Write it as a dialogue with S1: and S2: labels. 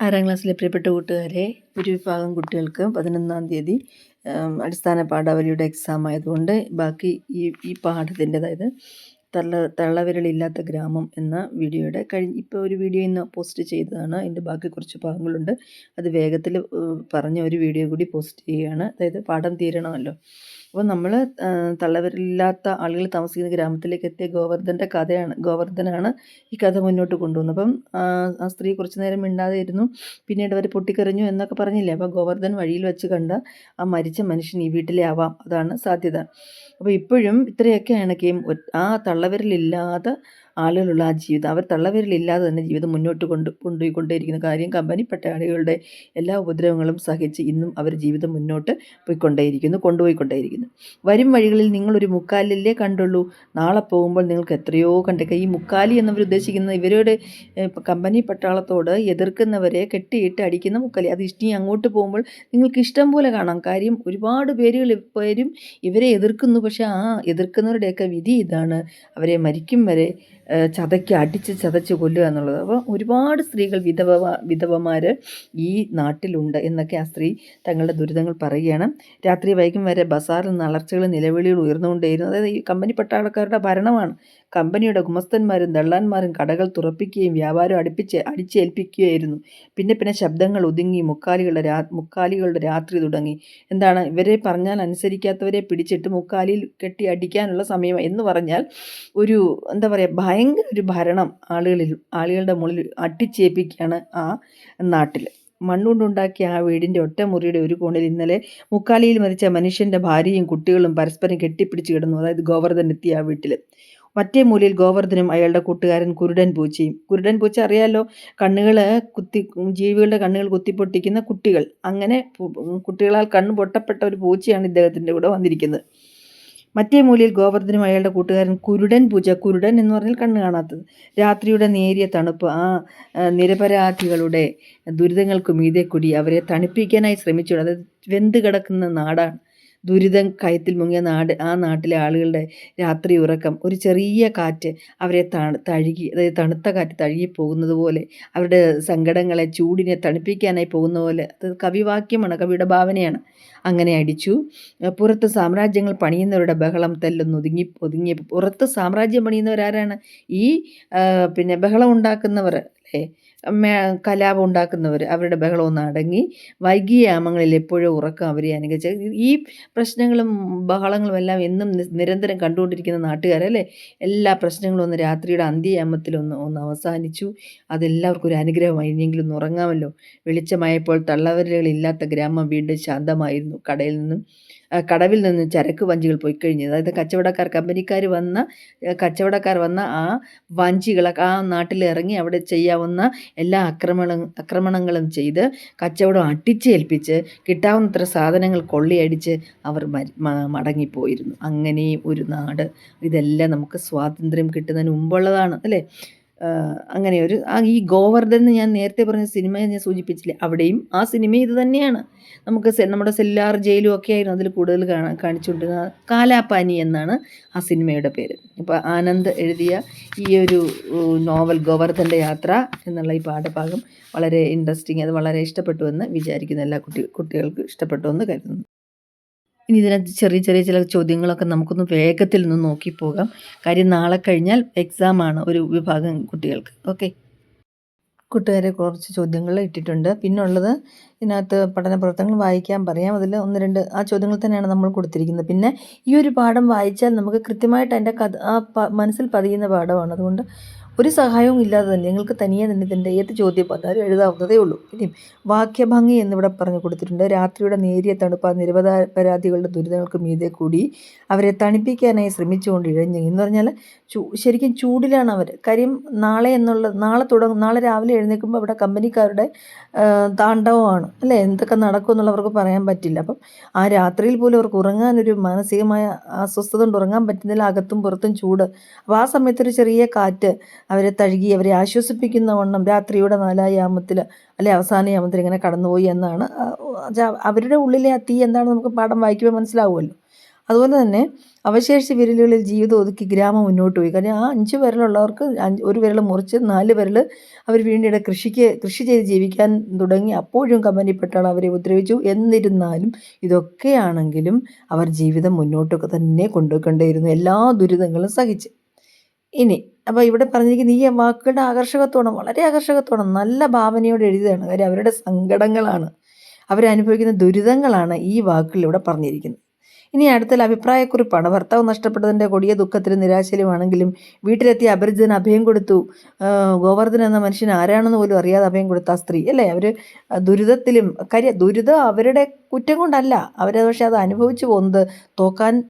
S1: ആറാം ക്ലാസ്സിലെ പ്രിയപ്പെട്ട കൂട്ടുകാരെ ഒരു വിഭാഗം കുട്ടികൾക്ക് പതിനൊന്നാം തീയതി അടിസ്ഥാന പാഠാവലിയുടെ എക്സാം ആയതുകൊണ്ട് ബാക്കി ഈ ഈ പാഠത്തിന്റെ അതായത് തള്ള തള്ളവിരലില്ലാത്ത ഗ്രാമം എന്ന വീഡിയോയുടെ കഴിഞ്ഞ ഇപ്പോൾ ഒരു വീഡിയോ ഇന്ന് പോസ്റ്റ് ചെയ്തതാണ്. അതിന്റെ ബാക്കി കുറച്ച് ഭാഗങ്ങളുണ്ട്. അത് വേഗത്തിൽ പറഞ്ഞ ഒരു വീഡിയോ കൂടി പോസ്റ്റ് ചെയ്യുകയാണ്. അതായത് പാഠം തീരണമല്ലോ. അപ്പോൾ നമ്മൾ തള്ളവരില്ലാത്ത ആളുകൾ താമസിക്കുന്ന ഗ്രാമത്തിലേക്ക് എത്തിയ ഗോവർദ്ധന്റെ കഥയാണ് ഗോവർദ്ധനാണ് ഈ കഥ മുന്നോട്ട് കൊണ്ടുവന്നത്. അപ്പം ആ സ്ത്രീ കുറച്ച് നേരം മിണ്ടാതെ ഇരുന്നു പിന്നീട് അവർ പൊട്ടിക്കറിഞ്ഞു എന്നൊക്കെ പറഞ്ഞില്ലേ? അപ്പോൾ ഗോവർദ്ധൻ വഴിയിൽ വെച്ച് കണ്ട ആ മരിച്ച മനുഷ്യൻ ഈ വീട്ടിലെ ആവാം അതാണ് സാധ്യത. അപ്പോൾ ഇപ്പോഴും ഇത്രയൊക്കെയാണ് ഗെയിം ആ തള്ളവരിലില്ലാതെ ആളുകളുള്ള ആ ജീവിതം. അവർ തള്ളവരിലില്ലാതെ തന്നെ ജീവിതം മുന്നോട്ട് കൊണ്ട് കൊണ്ടുപോയിക്കൊണ്ടേയിരിക്കുന്ന കാര്യം കമ്പനി പട്ടാളികളുടെ എല്ലാ ഉപദ്രവങ്ങളും സഹിച്ച് ഇന്നും അവർ ജീവിതം മുന്നോട്ട് പോയിക്കൊണ്ടേയിരിക്കുന്നു കൊണ്ടുപോയിക്കൊണ്ടേയിരിക്കുന്നു. വരും വഴികളിൽ നിങ്ങളൊരു മുക്കാലിലേ കണ്ടുള്ളൂ. നാളെ പോകുമ്പോൾ നിങ്ങൾക്ക് എത്രയോ കണ്ടേക്കാം ഈ മുക്കാലി എന്നവർ ഉദ്ദേശിക്കുന്ന ഇവരുടെ കമ്പനി പട്ടാളത്തോട് എതിർക്കുന്നവരെ കെട്ടിയിട്ട് അടിക്കുന്ന മുക്കാലി. അത് ഇഷ്ടം അങ്ങോട്ട് പോകുമ്പോൾ നിങ്ങൾക്ക് ഇഷ്ടം പോലെ കാണാം. കാര്യം ഒരുപാട് പേരുകൾ പേരും ഇവരെ എതിർക്കുന്നു. പക്ഷേ ആ എതിർക്കുന്നവരുടെയൊക്കെ വിധി ഇതാണ്. അവരെ മരിക്കും വരെ ചതയ്ക്ക് അടിച്ച് ചതച്ച് കൊല്ലുക എന്നുള്ളത്. അപ്പോൾ ഒരുപാട് സ്ത്രീകൾ വിധവ വിധവമാർ ഈ നാട്ടിലുണ്ട് എന്നൊക്കെ ആ സ്ത്രീ തങ്ങളുടെ ദുരിതങ്ങൾ പറയുകയാണ്. രാത്രി വൈകും വരെ ബസാറിൽ നിന്ന് അലർച്ചകളും നിലവിളികൾ ഉയർന്നുകൊണ്ടേയിരുന്നു. അതായത് ഈ കമ്പനി പട്ടാളക്കാരുടെ ഭരണമാണ്. കമ്പനിയുടെ ഗുമസ്തന്മാരും ദള്ളാന്മാരും കടകൾ തുറപ്പിക്കുകയും വ്യാപാരം അടുപ്പിച്ച് അടിച്ചേൽപ്പിക്കുകയായിരുന്നു. പിന്നെ പിന്നെ ശബ്ദങ്ങൾ ഒതുങ്ങി മുക്കാലികളുടെ രാ മുക്കാലികളുടെ രാത്രി തുടങ്ങി. എന്താണ്? ഇവരെ പറഞ്ഞാൽ അനുസരിക്കാത്തവരെ പിടിച്ചിട്ട് മുക്കാലിയിൽ കെട്ടി അടിക്കാനുള്ള സമയം എന്ന് പറഞ്ഞാൽ ഒരു എന്താ പറയുക ഭയങ്കര ഒരു ഭരണം ആളുകളിൽ ആളുകളുടെ മുകളിൽ അട്ടിച്ചേൽപ്പിക്കുകയാണ് ആ നാട്ടിൽ മണ്ണുകൊണ്ടുണ്ടാക്കിയ ആ വീടിന്റെ ഒറ്റമുറിയുടെ ഒരു കോണിൽ ഇന്നലെ മുക്കാലിയിൽ മരിച്ച മനുഷ്യന്റെ ഭാര്യയും കുട്ടികളും പരസ്പരം കെട്ടിപ്പിടിച്ച് കിടന്നു. അതായത് ഗോവർദ്ധൻ എത്തി ആ വീട്ടിൽ മറ്റേ മൂലയിൽ ഗോവർദ്ധനും അയാളുടെ കൂട്ടുകാരൻ കുരുടൻ പൂച്ചയും. കുരുടൻ പൂച്ച അറിയാലോ? കണ്ണുകൾ കുത്തി ജീവികളുടെ കണ്ണുകൾ കുത്തിപ്പൊട്ടിക്കുന്ന കുട്ടികൾ. അങ്ങനെ കുട്ടികളാൽ കണ്ണ് പൊട്ടപ്പെട്ട ഒരു പൂച്ചയാണ് ഇദ്ദേഹത്തിന്റെ കൂടെ വന്നിരിക്കുന്നത്. മറ്റേ മൂലയിൽ ഗോവർദ്ധനും അയാളുടെ കൂട്ടുകാരൻ കുരുടൻ പൂജ കുരുടൻ എന്ന് പറഞ്ഞാൽ കണ്ണ് കാണാത്തത്. രാത്രിയുടെ നേരിയ തണുപ്പ് ആ നിരപരാധികളുടെ ദുരിതങ്ങൾക്ക് മീതെ കൂടി അവരെ തണുപ്പിക്കാനായി ശ്രമിച്ചു അതായത് വെന്ത് കിടക്കുന്ന നാടാണ് ദുരിതം കയത്തിൽ മുങ്ങിയ നാട് ആ നാട്ടിലെ ആളുകളുടെ രാത്രി ഉറക്കം ഒരു ചെറിയ കാറ്റ് അവരെ തഴുകി അതായത് തണുത്ത കാറ്റ് തഴുകി പോകുന്നത് പോലെ അവരുടെ സങ്കടങ്ങളെ ചൂടിനെ തണുപ്പിക്കാനായി പോകുന്ന പോലെ അത് കവിവാക്യമാണ് കവിയുടെ ഭാവനയാണ്. അങ്ങനെ അടിച്ചു. പുറത്ത് സാമ്രാജ്യങ്ങൾ പണിയുന്നവരുടെ ബഹളം തെല്ലൊന്ന് ഒതുങ്ങി ഒതുങ്ങി. പുറത്ത് സാമ്രാജ്യം പണിയുന്നവരാരാണ്? ഈ പിന്നെ ബഹളം ഉണ്ടാക്കുന്നവർ അല്ലേ? കലാപം ഉണ്ടാക്കുന്നവർ അവരുടെ ബഹളമൊന്ന് അടങ്ങി വൈകിയ യാമങ്ങളിൽ എപ്പോഴും ഉറക്കം അവരെ അനുഗ്രഹിച്ച ഈ പ്രശ്നങ്ങളും ബഹളങ്ങളും എല്ലാം എന്നും നിരന്തരം കണ്ടുകൊണ്ടിരിക്കുന്ന നാട്ടുകാരല്ലേ എല്ലാ പ്രശ്നങ്ങളും ഒന്ന് രാത്രിയുടെ അന്ത്യയാമത്തിൽ ഒന്ന് അവസാനിച്ചു. അതെല്ലാവർക്കും ഒരു അനുഗ്രഹമായി. ഇനിയെങ്കിലും ഉറങ്ങാമല്ലോ. വെളിച്ചമായപ്പോൾ തള്ളവരലുകളില്ലാത്ത ഗ്രാമം വീണ്ടും ശാന്തമായിരുന്നു. കടയിൽ നിന്നും കടവിൽ നിന്ന് ചരക്ക് വഞ്ചികൾ പോയി കഴിഞ്ഞത് അതായത് കച്ചവടക്കാർ കമ്പനിക്കാർ വന്ന കച്ചവടക്കാർ വന്ന ആ വഞ്ചികൾ ആ നാട്ടിൽ ഇറങ്ങി അവിടെ ചെയ്യാവുന്ന എല്ലാ ആക്രമണ ആക്രമണങ്ങളും ചെയ്ത് കച്ചവടം അട്ടിച്ചേൽപ്പിച്ച് കിട്ടാവുന്നത്ര സാധനങ്ങൾ കൊള്ളിയടിച്ച് അവർ മടങ്ങിപ്പോയിരുന്നു. അങ്ങനെ ഒരു നാട്. ഇതെല്ലാം നമുക്ക് സ്വാതന്ത്ര്യം കിട്ടുന്നതിന് മുമ്പുള്ളതാണ് അല്ലേ? അങ്ങനെ ഒരു ആ ഈ ഗോവർദ്ധൻ എന്ന് ഞാൻ നേരത്തെ പറഞ്ഞ സിനിമ ഞാൻ സൂചിപ്പിച്ചില്ലേ അവിടെയും ആ സിനിമ ഇത് തന്നെയാണ്. നമുക്ക് നമ്മുടെ സെല്ലാർ ജയിലും ഒക്കെ ആയിരുന്നു അതിൽ കൂടുതൽ കാണാൻ കാണിച്ചുകൊണ്ടിരുന്ന കാലാപാനി എന്നാണ് ആ സിനിമയുടെ പേര്. അപ്പോൾ ആനന്ദ് എഴുതിയ ഈ ഒരു നോവൽ ഗോവർദ്ധന്റെ യാത്ര എന്നുള്ള ഈ പാഠഭാഗം വളരെ ഇൻട്രസ്റ്റിംഗ് അത് വളരെ ഇഷ്ടപ്പെട്ടു എന്ന് വിചാരിക്കുന്ന എല്ലാ കുട്ടി കുട്ടികൾക്ക് ഇഷ്ടപ്പെട്ടു എന്ന് കരുതുന്നു. ഇനി ഇതിനകത്ത് ചെറിയ ചെറിയ ചില ചോദ്യങ്ങളൊക്കെ നമുക്കൊന്ന് വേഗത്തിൽ നിന്ന് നോക്കി പോകാം. കാര്യം നാളെ കഴിഞ്ഞാൽ എക്സാമാണ് ഒരു വിഭാഗം കുട്ടികൾക്ക്. ഓക്കെ കൂട്ടുകാരെ കുറച്ച് ചോദ്യങ്ങൾ ഇട്ടിട്ടുണ്ട്. പിന്നുള്ളത് ഇതിനകത്ത് പഠന പ്രവർത്തനങ്ങൾ വായിക്കാൻ പറയാം. അതിൽ ഒന്ന് രണ്ട് ആ ചോദ്യങ്ങൾ തന്നെയാണ് നമ്മൾ കൊടുത്തിരിക്കുന്നത്. പിന്നെ ഈ ഒരു പാഠം വായിച്ചാൽ നമുക്ക് കൃത്യമായിട്ട് അതിന്റെ കഥ ആ മനസ്സിൽ പതിയുന്ന പാഠമാണ്. അതുകൊണ്ട് ഒരു സഹായവും ഇല്ലാതെ തന്നെ നിങ്ങൾക്ക് തനിയെ തന്നെ ഇതിന്റെ ഏത് ചോദ്യം വന്നാലും എഴുതാവുന്നതേ ഉള്ളൂ. ഇനിയും വാക്യഭംഗി എന്നിവിടെ പറഞ്ഞു കൊടുത്തിട്ടുണ്ട്. രാത്രിയുടെ നേരിയ തണുപ്പ് നിരപരാധികളുടെ ദുരിതങ്ങൾക്ക് മീതെ കൂടി അവരെ തണുപ്പിക്കാനായി ശ്രമിച്ചുകൊണ്ട് ഇഴഞ്ഞു എന്ന് പറഞ്ഞാൽ ചൂ ശരിക്കും ചൂടിലാണ് അവർ. കാര്യം നാളെ എന്നുള്ള നാളെ തുടങ്ങും നാളെ രാവിലെ എഴുന്നേൽക്കുമ്പോൾ ഇവിടെ കമ്പനിക്കാരുടെ താണ്ഡവമാണ്. അല്ലേ? എന്തൊക്കെ നടക്കും എന്നുള്ളവർക്ക് പറയാൻ പറ്റില്ല. അപ്പം ആ രാത്രിയിൽ പോലും അവർക്ക് ഉറങ്ങാനൊരു മാനസികമായ അസ്വസ്ഥത കൊണ്ട് ഉറങ്ങാൻ പറ്റുന്നില്ല. അകത്തും പുറത്തും ചൂട്. അപ്പോൾ ആ സമയത്തൊരു ചെറിയ കാറ്റ് അവരെ തഴുകി അവരെ ആശ്വസിപ്പിക്കുന്ന വണ്ണം രാത്രിയുടെ നാലാം യാമത്തിൽ അല്ലെ അവസാന യാമത്തിൽ ഇങ്ങനെ കടന്നുപോയി എന്നാണ്. അവരുടെ ഉള്ളിലെ ആ തീ എന്താണ് നമുക്ക് പാഠം വായിക്കുമ്പോൾ മനസ്സിലാവുമല്ലോ. അതുപോലെ തന്നെ അവശേഷിച്ച വിരലുകളിൽ ജീവിതം ഒതുക്കി ഗ്രാമം മുന്നോട്ട് പോയി. കാരണം ആ അഞ്ച് വിരലുള്ളവർക്ക് ഒരു വിരൽ മുറിച്ച് നാല് വിരൽ അവർ വീണ്ടും കൃഷിക്ക് കൃഷി ചെയ്ത് ജീവിക്കാൻ തുടങ്ങി അപ്പോഴും കമ്പനിപ്പെട്ടാൾ അവരെ ഉപദ്രവിച്ചു. എന്നിരുന്നാലും ഇതൊക്കെയാണെങ്കിലും അവർ ജീവിതം മുന്നോട്ടൊക്കെ തന്നെ കൊണ്ടുപോയിക്കൊണ്ടേയിരുന്നു. എല്ലാ ദുരിതങ്ങളും സഹിച്ച്. ഇനി അപ്പോൾ ഇവിടെ പറഞ്ഞിരിക്കുന്ന ഈ വാക്കുകളുടെ ആകർഷകത്തോടെ വളരെ ആകർഷകത്തോടെ നല്ല ഭാവനയോടെ എഴുതിയതാണ് കാര്യം അവരുടെ സങ്കടങ്ങളാണ്. അവരനുഭവിക്കുന്ന ദുരിതങ്ങളാണ് ഈ വാക്കുകളിലൂടെ പറഞ്ഞിരിക്കുന്നത്. ഇനി അടുത്തൽ അഭിപ്രായക്കുറിപ്പാണ്. ഭർത്താവ് നഷ്ടപ്പെട്ടതിന്റെ കൊടിയ ദുഃഖത്തിലും നിരാശയിലുമാണെങ്കിലും വീട്ടിലെത്തിയ അപരിചിതന് അഭയം കൊടുത്തു. ഗോവർദ്ധൻ എന്ന മനുഷ്യൻ ആരാണെന്ന് പോലും അറിയാതെ അഭയം കൊടുത്ത ആ സ്ത്രീ അല്ലേ? അവർ ദുരിതത്തിലും കാര്യം ദുരിതം അവരുടെ കുറ്റം കൊണ്ടല്ല. അവർ പക്ഷേ അത് അനുഭവിച്ചു പോകുന്നത് തോക്കാൻ